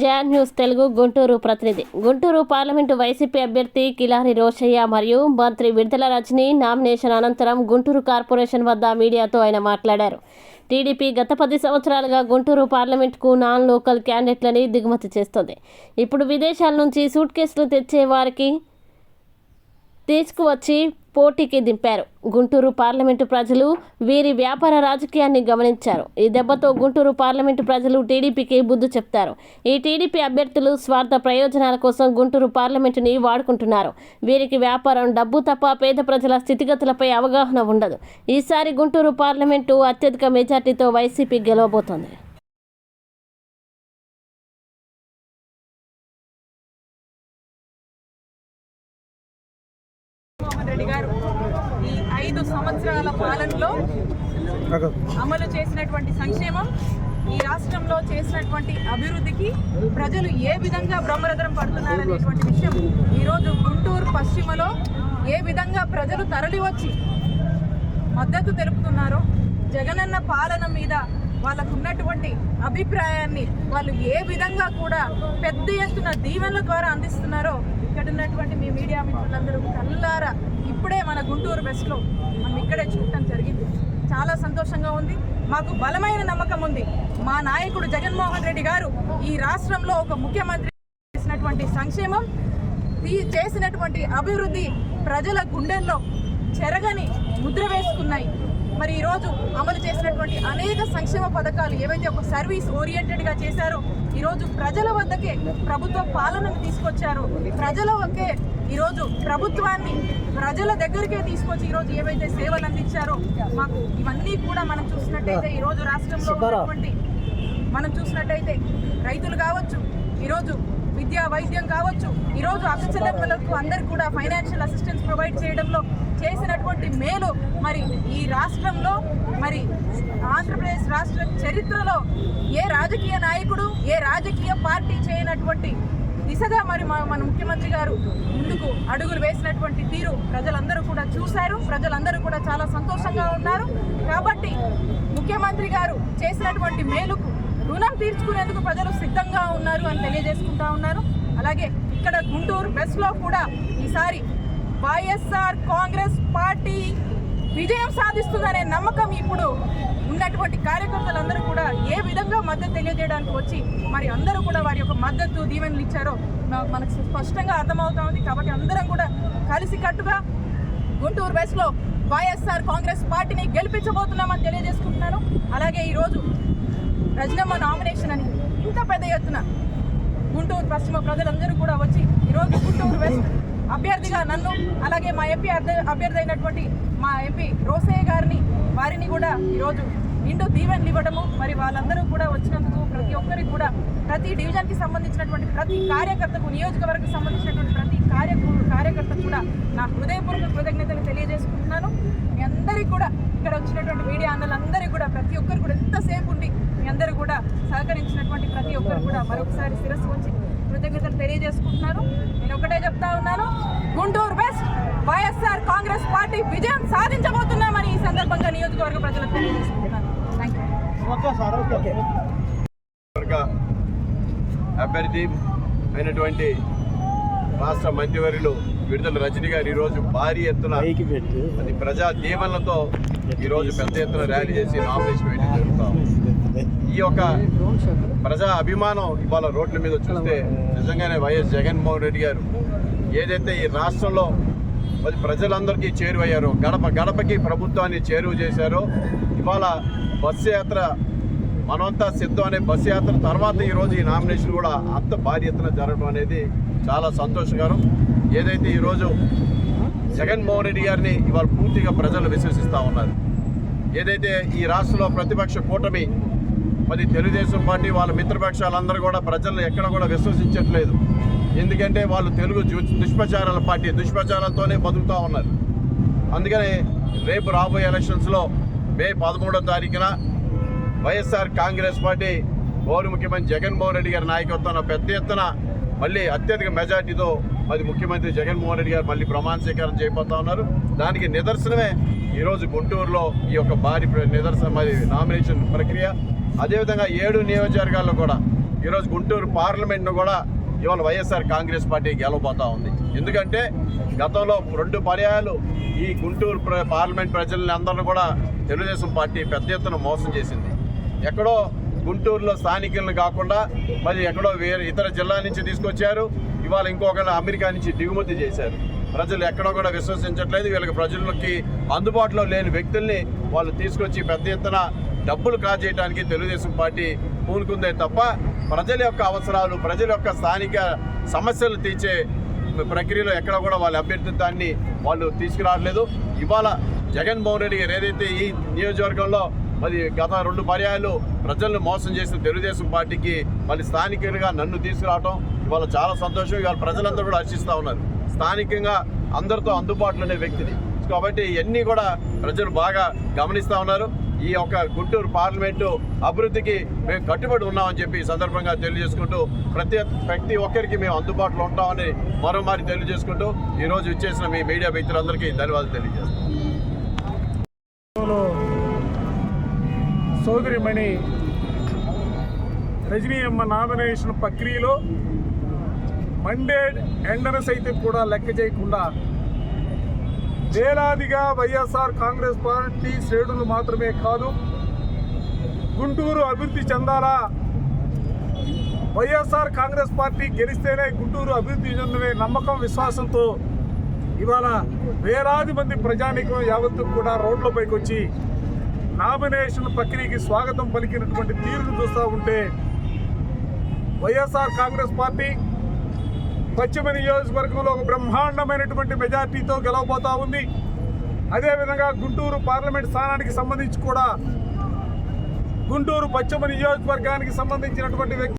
John news Telugu Guntur ప్రతినిధి. Guntur parliament YCP అభ్యర్థి కిలారి రోషయ్య మరియు మంత్రి విడుదల రజని నామినేషన్ అనంతరం గుంటూరు కార్పొరేషన్ వద్ద మీడియాతో ఆయన మాట్లాడారు. టీడీపీ గత పది సంవత్సరాలుగా గుంటూరు పార్లమెంటుకు నాన్ లోకల్ క్యాండిడేట్లని దిగుమతి చేస్తుంది. ఇప్పుడు విదేశాల నుంచి సూట్ కేసులు తెచ్చే వారికి తీసుకువచ్చి పోటీకి దింపారు. గుంటూరు పార్లమెంటు ప్రజలు వీరి వ్యాపార రాజకీయాన్ని గమనించారు. ఈ దెబ్బతో గుంటూరు పార్లమెంటు ప్రజలు టీడీపీకి బుద్ధి చెప్తారు. ఈ టీడీపీ అభ్యర్థులు స్వార్థ ప్రయోజనాల కోసం గుంటూరు పార్లమెంటుని వాడుకుంటున్నారు. వీరికి వ్యాపారం డబ్బు తప్ప పేద ప్రజల స్థితిగతులపై అవగాహన ఉండదు. ఈసారి గుంటూరు పార్లమెంటు అత్యధిక మెజార్టీతో వైసీపీ గెలవబోతోంది. రెడ్డి గారు ఈ ఐదు సంవత్సరాల పాలనలో అమలు చేసినటువంటి సంక్షేమం ఈ రాష్ట్రంలో చేసినటువంటి అభివృద్ధికి ప్రజలు ఏ విధంగా బ్రహ్మరథం పడుతున్నారనేటువంటి విషయం ఈరోజు గుంటూరు పశ్చిమలో ఏ విధంగా ప్రజలు తరలి వచ్చి మద్దతు తెలుపుతున్నారో జగనన్న పాలన మీద వాళ్ళకు ఉన్నటువంటి అభిప్రాయాన్ని వాళ్ళు ఏ విధంగా కూడా పెద్ద ఎత్తున దీవెనల ద్వారా అందిస్తున్నారో ఇక్కడ ఉన్నటువంటి మీ మీడియా మిత్రులందరూ కల్లారా ఇప్పుడే మన గుంటూరు వెస్ట్లో మనం ఇక్కడే చూడటం జరిగింది. చాలా సంతోషంగా ఉంది. మాకు బలమైన నమ్మకం ఉంది. మా నాయకుడు జగన్మోహన్ రెడ్డి గారు ఈ రాష్ట్రంలో ఒక ముఖ్యమంత్రి చేసినటువంటి సంక్షేమం ఈ చేసినటువంటి అభివృద్ధి ప్రజల గుండెల్లో చెరగని ముద్ర వేసుకున్నాయి. మరి ఈరోజు అమలు చేసినటువంటి అనేక సంక్షేమ పథకాలు ఏవైతే ఒక సర్వీస్ ఓరియంటెడ్గా చేశారో ఈరోజు ప్రజల వద్దకే ప్రభుత్వ పాలనను తీసుకొచ్చారో. ప్రజల వద్దే ఈరోజు ప్రభుత్వాన్ని ప్రజల దగ్గరికే తీసుకొచ్చి ఈరోజు ఏవైతే సేవలు అందించారో మాకు ఇవన్నీ కూడా మనం చూసినట్టయితే ఈరోజు రాష్ట్రంలో ఉన్నటువంటి మనం చూసినట్టయితే రైతులు కావచ్చు ఈరోజు విద్యా వైద్యం కావచ్చు ఈరోజు అక్కచెల్లెమ్మలకు అందరు కూడా ఫైనాన్షియల్ అసిస్టెన్స్ ప్రొవైడ్ చేయడంలో చేసినటువంటి మేలు. మరి ఈ రాష్ట్రంలో మరి ఆంధ్రప్రదేశ్ రాష్ట్ర చరిత్రలో ఏ రాజకీయ నాయకుడు ఏ రాజకీయ పార్టీ చేయనటువంటి దిశగా మరి మన ముఖ్యమంత్రి గారు ముందుకు అడుగులు వేసినటువంటి తీరు ప్రజలందరూ కూడా చూశారు. ప్రజలందరూ కూడా చాలా సంతోషంగా ఉన్నారు. కాబట్టి ముఖ్యమంత్రి గారు చేసినటువంటి మేలుకు రుణం తీర్చుకునేందుకు ప్రజలు సిద్ధంగా ఉన్నారు అని తెలియజేసుకుంటా ఉన్నారు. అలాగే ఇక్కడ గుంటూరు బెస్ట్లో కూడా ఈసారి వైఎస్ఆర్ కాంగ్రెస్ పార్టీ విజయం సాధిస్తుందనే నమ్మకం ఇప్పుడు ఉన్నటువంటి కార్యకర్తలందరూ కూడా ఏ విధంగా మద్దతు తెలియజేయడానికి వచ్చి మరి అందరూ కూడా వారి యొక్క మద్దతు దీవెనలు ఇచ్చారో మనకు స్పష్టంగా అర్థమవుతా ఉంది. కాబట్టి అందరం కూడా కలిసికట్టుగా గుంటూరు వెస్ట్లో వైఎస్ఆర్ కాంగ్రెస్ పార్టీని గెలిపించబోతున్నామని తెలియజేసుకుంటున్నాను. అలాగే ఈరోజు రజనమ్మ నామినేషన్ అని ఇంత పెద్ద ఎత్తున గుంటూరు పశ్చిమ ప్రజలందరూ కూడా వచ్చి ఈరోజు గుంటూరు వెస్ట్ అభ్యర్థిగా నన్ను అలాగే మా ఎంపీ అభ్య- అభ్యర్థి అయినటువంటి మా ఎంపీ రోసయ్య గారిని వారిని కూడా ఈరోజు నిండు దీవెనలు ఇవ్వడము మరి వాళ్ళందరూ కూడా వచ్చినందుకు ప్రతి ఒక్కరికి కూడా ప్రతి డివిజన్కి సంబంధించినటువంటి ప్రతి కార్యకర్తకు నియోజకవర్గకు సంబంధించినటువంటి ప్రతి కార్య కార్యకర్తకు కూడా నా హృదయపూర్వక కృతజ్ఞతలు తెలియజేసుకుంటున్నాను. మీ అందరికీ కూడా ఇక్కడ వచ్చినటువంటి మీడియా అన్నలందరికీ కూడా ప్రతి ఒక్కరు కూడా ఎంతసేపు ఉండి మీ అందరూ కూడా సహకరించినటువంటి ప్రతి ఒక్కరు కూడా మరొకసారి శిరస్సు ఉంచి కృతజ్ఞతలు తెలియజేసుకుంటున్నాను. నేను ఒకటే చెప్తా ఉన్నాను Guntur west YSR Congress party విజయం సాధించబోతున్నామని ఈ సందర్భంగా నియోజకవర్గ ప్రజలకు తెలియజేసుకుంటున్నాను. అభ్యర్థి అయినటువంటి రాష్ట్ర మంత్రివర్యులు విడుదల రజనీ గారు ఈరోజు భారీ ఎత్తున అది ప్రజా దీవెనలతో ఈరోజు పెద్ద ఎత్తున ర్యాలీ చేసి నామినేషన్ వేయడం జరుగుతాం ఈ యొక్క ప్రజా అభిమానం ఇవాళ రోడ్ల మీద చూస్తే నిజంగానే వైఎస్ జగన్మోహన్ రెడ్డి గారు ఏదైతే ఈ రాష్ట్రంలో మరి ప్రజలందరికీ చేరువయ్యారో గడప గడపకి ప్రభుత్వాన్ని చేరువ చేశారో ఇవాళ బస్సు యాత్ర మనమంతా సిద్ధం అనే బస్సు యాత్ర తర్వాత ఈరోజు ఈ నామినేషన్ కూడా అంత భారీ ఎత్తున జరగడం అనేది చాలా సంతోషకరం. ఏదైతే ఈరోజు జగన్మోహన్ రెడ్డి గారిని ఇవాళ పూర్తిగా ప్రజలు విశ్వసిస్తూ ఉన్నారు. ఏదైతే ఈ రాష్ట్రంలో ప్రతిపక్ష కూటమి మరి తెలుగుదేశం పార్టీ వాళ్ళ మిత్రపక్షాలందరూ కూడా ప్రజలను ఎక్కడ కూడా విశ్వసించట్లేదు. ఎందుకంటే వాళ్ళు తెలుగు దుష్ప్రచారాల పార్టీ దుష్ప్రచారాలతోనే బతుకుతూ ఉన్నారు. అందుకని రేపు రాబోయే ఎలక్షన్స్లో మే పదమూడో తారీఖున వైఎస్ఆర్ కాంగ్రెస్ పార్టీ గౌరవ ముఖ్యమంత్రి జగన్మోహన్ రెడ్డి గారి నాయకత్వంలో పెద్ద ఎత్తున మళ్ళీ అత్యధిక మెజార్టీతో మరి ముఖ్యమంత్రి జగన్మోహన్ రెడ్డి గారు మళ్ళీ ప్రమాణ స్వీకారం చేయబోతా ఉన్నారు. దానికి నిదర్శనమే ఈరోజు గుంటూరులో ఈ యొక్క భారీ ప్ర- నిదర్శనం మరి నామినేషన్ ప్రక్రియ. అదేవిధంగా ఏడు నియోజకవర్గాల్లో కూడా ఈరోజు గుంటూరు పార్లమెంట్ను కూడా ఇవాళ వైఎస్ఆర్ కాంగ్రెస్ పార్టీ గెలవబోతా ఉంది. ఎందుకంటే గతంలో రెండు పర్యాయాలు ఈ గుంటూరు ప్ర- పార్లమెంట్ ప్రజలని అందరిని కూడా తెలుగుదేశం పార్టీ పెద్ద ఎత్తున మోసం చేసింది. ఎక్కడో గుంటూరులో స్థానికులను కాకుండా మరి ఎక్కడో వేరే ఇతర జిల్లా నుంచి తీసుకొచ్చారు. ఇవాళ ఇంకొకళ్ళు అమెరికా నుంచి దిగుమతి చేశారు. ప్రజలు ఎక్కడో కూడా విశ్వసించట్లేదు. వీళ్ళకి ప్రజలకి అందుబాటులో లేని వ్యక్తుల్ని వాళ్ళు తీసుకొచ్చి పెద్ద ఎత్తున డబ్బులు కాజేయడానికి తెలుగుదేశం పార్టీ పూనుకుందే తప్ప ప్రజల యొక్క అవసరాలు ప్రజల యొక్క స్థానిక సమస్యలు తీర్చే ప్రక్రియలో ఎక్కడ కూడా వాళ్ళ అభ్యర్థిత్వాన్ని వాళ్ళు తీసుకురావట్లేదు. ఇవాళ జగన్మోహన్ రెడ్డి గారు ఏదైతే ఈ నియోజకవర్గంలో మరి గత రెండు పర్యాయాలు ప్రజలను మోసం చేసిన తెలుగుదేశం పార్టీకి మళ్ళీ స్థానికులుగా నన్ను తీసుకురావటం ఇవాళ చాలా సంతోషం. ఇవాళ ప్రజలందరూ కూడా హర్షిస్తూ ఉన్నారు. స్థానికంగా అందరితో అందుబాటులో ఉండే వ్యక్తిని. కాబట్టి ఇవన్నీ కూడా ప్రజలు బాగా గమనిస్తూ ఉన్నారు. ఈ యొక్క గుంటూరు పార్లమెంటు అభివృద్ధికి మేము కట్టుబడి ఉన్నామని చెప్పి సందర్భంగా తెలియజేసుకుంటూ ప్రతి ప్రతి ఒక్కరికి మేము అందుబాటులో ఉంటామని మరోమారి తెలియజేసుకుంటూ ఈరోజు ఇచ్చేసిన మీ మీడియా మిత్రులందరికీ ధన్యవాదాలు తెలియజేస్తాం సోదరిమణి రజనీ అమ్మ నామినేషన్ ప్రక్రియలో మండేడ్ ఎండను అయితే కూడా లెక్క చేయకుండా వేలాదిగా వైఎస్ఆర్ కాంగ్రెస్ పార్టీ శ్రేణులు మాత్రమే కాదు గుంటూరు అభివృద్ధి చెందాలా? వైఎస్ఆర్ కాంగ్రెస్ పార్టీ గెలిస్తేనే గుంటూరు అభివృద్ధి చెందనే నమ్మకం విశ్వాసంతో ఇవాళ వేలాది మంది ప్రజానీకం యావత్తు కూడా రోడ్లపైకి వచ్చి నామినేషన్ ప్రక్రియకి స్వాగతం పలికినటువంటి తీరును చూస్తూ ఉంటే వైఎస్ఆర్ కాంగ్రెస్ పార్టీ పశ్చిమ నియోజకవర్గంలో ఒక బ్రహ్మాండమైనటువంటి మెజార్టీతో గెలవబోతూ ఉంది. అదేవిధంగా గుంటూరు పార్లమెంట్ స్థానానికి సంబంధించి కూడా గుంటూరు పశ్చిమ నియోజకవర్గానికి సంబంధించినటువంటి వ్యక్తి